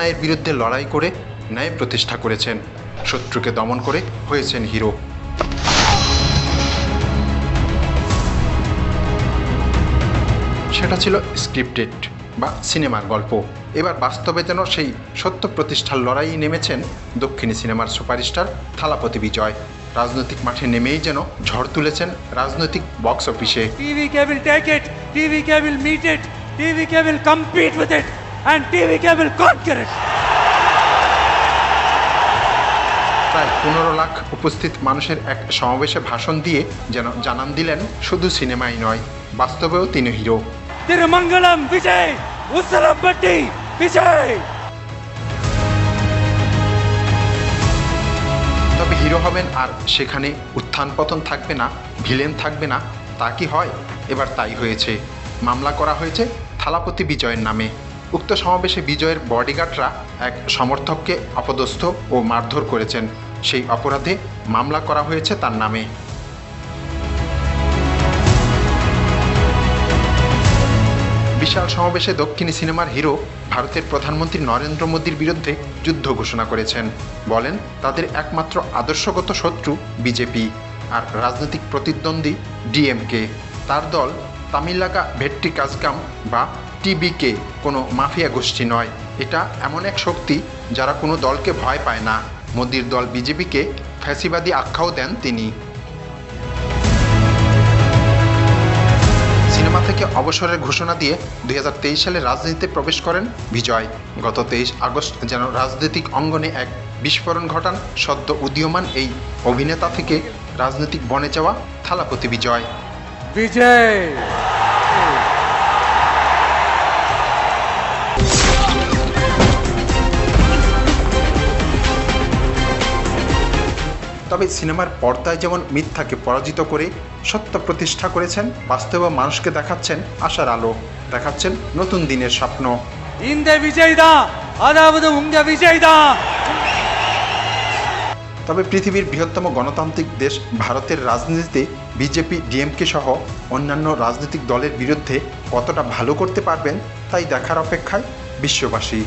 অন্যায়ের বিরুদ্ধে লড়াই করে ন্যায় প্রতিষ্ঠা করেছেন। শত্রুকে দমন করে হয়েছেন হিরো। সেটা ছিল স্ক্রিপ্টেড বা সিনেমার গল্প। এবার বাস্তবে যেন সেই সত্য প্রতিষ্ঠার লড়াইয়ে নেমেছেন দক্ষিণী সিনেমার সুপারস্টার থালাপতি বিজয়। রাজনৈতিক মাঠে নেমেই যেন ঝড় তুলেছেন রাজনৈতিক বক্স অফিসে। take it, TVK will meet it, TVK will compete with it, and TVK will conquer it. প্রায় পনেরো লাখ উপস্থিত মানুষের এক সমাবেশে ভাষণ দিয়ে যেন জানান দিলেন শুধু সিনেমাই নয় বাস্তবেও তিনি hero. Tirumangalam Vijay, Ussalampatti Vijay. তবে হিরো হবেন আর সেখানে উত্থান পতন থাকবে না ভিলেন থাকবে না তা কি হয়? এবার তাই হয়েছে। মামলা করা হয়েছে থালাপতি বিজয়ের নামে। উক্ত সমাবেশে বিজয়ের বডিগার্ডরা এক সমর্থককে অপদস্থ ও মারধর করেছেন। সেই অপরাধে মামলা করা হয়েছে তার নামে। বিশাল সমাবেশে দক্ষিণী সিনেমার হিরো ভারতের প্রধানমন্ত্রী নরেন্দ্র মোদীর বিরুদ্ধে যুদ্ধ ঘোষণা করেছেন। বলেন, তাদের একমাত্র আদর্শগত শত্রু বিজেপি আর রাজনৈতিক প্রতিদ্বন্দ্বী ডিএমকে। তার দল তামিলাকা ভেট্টি কাজকাম বা টিবিকে কোনো মাফিয়া গোষ্ঠী নয়। এটা এমন এক শক্তি যারা কোনো দলকে ভয় পায় না। মোদির দল বিজেপিকে ফ্যাসিবাদী আখ্যাও দেন তিনি। সিনেমা থেকে অবসরের ঘোষণা দিয়ে দুই হাজার তেইশ সালে রাজনীতিতে প্রবেশ করেন বিজয়। গত তেইশ আগস্ট যেন রাজনৈতিক অঙ্গনে এক বিস্ফোরণ ঘটান সদ্য উদীয়মান এই অভিনেতা থেকে রাজনৈতিক বনে যাওয়া থালাপতি বিজয়। Vijay. তবে সিনেমার পর্দায় যেমন মিথ্যাকে পরাজিত করে সত্য প্রতিষ্ঠা করেছেন বাস্তব মানুষকে দেখাচ্ছেন আশার আলো। দেখাচ্ছেন নতুন দিনের স্বপ্ন। তবে পৃথিবীর বৃহত্তম গণতান্ত্রিক দেশ ভারতের রাজনীতিতে বিজেপি ডিএমকে সহ অন্যান্য রাজনৈতিক দলের বিরুদ্ধে কতটা ভালো করতে পারবেন তাই দেখার অপেক্ষায় বিশ্ববাসী।